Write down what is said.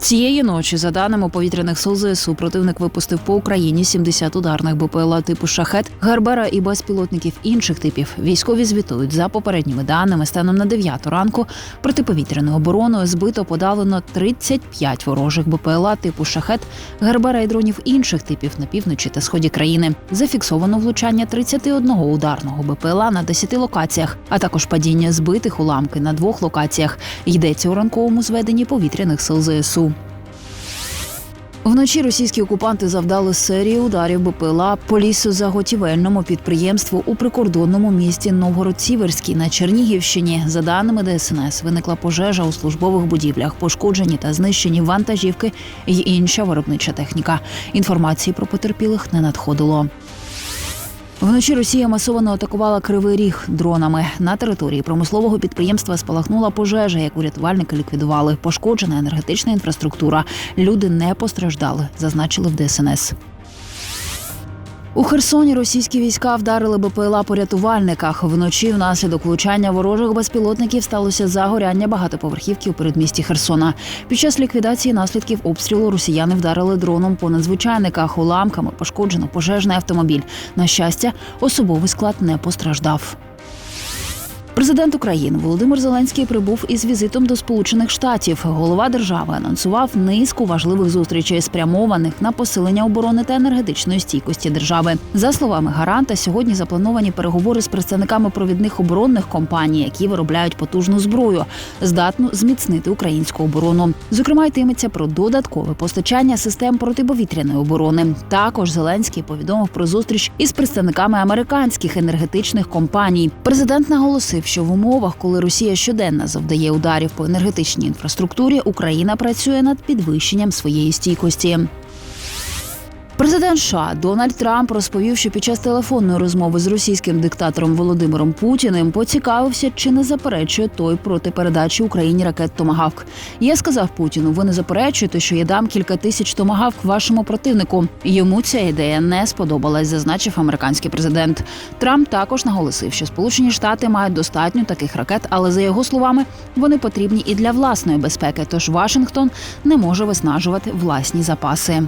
Цієї ночі, за даними повітряних сил ЗСУ, противник випустив по Україні 70 ударних БПЛА типу шахет, гарбера і безпілотників інших типів. Військові звітують за попередніми даними. Станом на 9 ранку протиповітряною обороною збито подавлено 35 ворожих БПЛА типу шахет, гарбера і дронів інших типів на півночі та сході країни. Зафіксовано влучання 31 ударного БПЛА на 10 локаціях, а також падіння збитих уламки на двох локаціях. Йдеться у ранковому зведенні повітряних сил ЗСУ. Вночі російські окупанти завдали серію ударів БПЛА по лісозаготівельному підприємству у прикордонному місті Новгород-Сіверський на Чернігівщині. За даними ДСНС, виникла пожежа у службових будівлях, пошкоджені та знищені вантажівки й інша виробнича техніка. Інформації про потерпілих не надходило. Вночі Росія масово атакувала кривий ріг дронами. На території промислового підприємства спалахнула пожежа, яку рятувальники ліквідували. Пошкоджена енергетична інфраструктура. Люди не постраждали, зазначили в ДСНС. У Херсоні російські війська вдарили БПЛА по рятувальниках. Вночі внаслідок влучання ворожих безпілотників сталося загоряння багатоповерхівки у передмісті Херсона. Під час ліквідації наслідків обстрілу росіяни вдарили дроном по надзвичайниках. Уламками пошкоджено пожежний автомобіль. На щастя, особовий склад не постраждав. Президент України Володимир Зеленський прибув із візитом до Сполучених Штатів. Голова держави анонсував низку важливих зустрічей, спрямованих на посилення оборони та енергетичної стійкості держави. За словами гаранта, сьогодні заплановані переговори з представниками провідних оборонних компаній, які виробляють потужну зброю, здатну зміцнити українську оборону. Зокрема, йтиметься про додаткове постачання систем протиповітряної оборони. Також Зеленський повідомив про зустріч із представниками американських енергетичних компаній. Президент наголосив, що в умовах, коли Росія щоденно завдає ударів по енергетичній інфраструктурі, Україна працює над підвищенням своєї стійкості. Президент США Дональд Трамп розповів, що під час телефонної розмови з російським диктатором Володимиром Путіним поцікавився, чи не заперечує той проти передачі Україні ракет Томагавк. Я сказав Путіну: ви не заперечуєте, що я дам кілька тисяч томагавк вашому противнику. Йому ця ідея не сподобалась, зазначив американський президент. Трамп також наголосив, що Сполучені Штати мають достатньо таких ракет, але за його словами вони потрібні і для власної безпеки. Тож Вашингтон не може виснажувати власні запаси.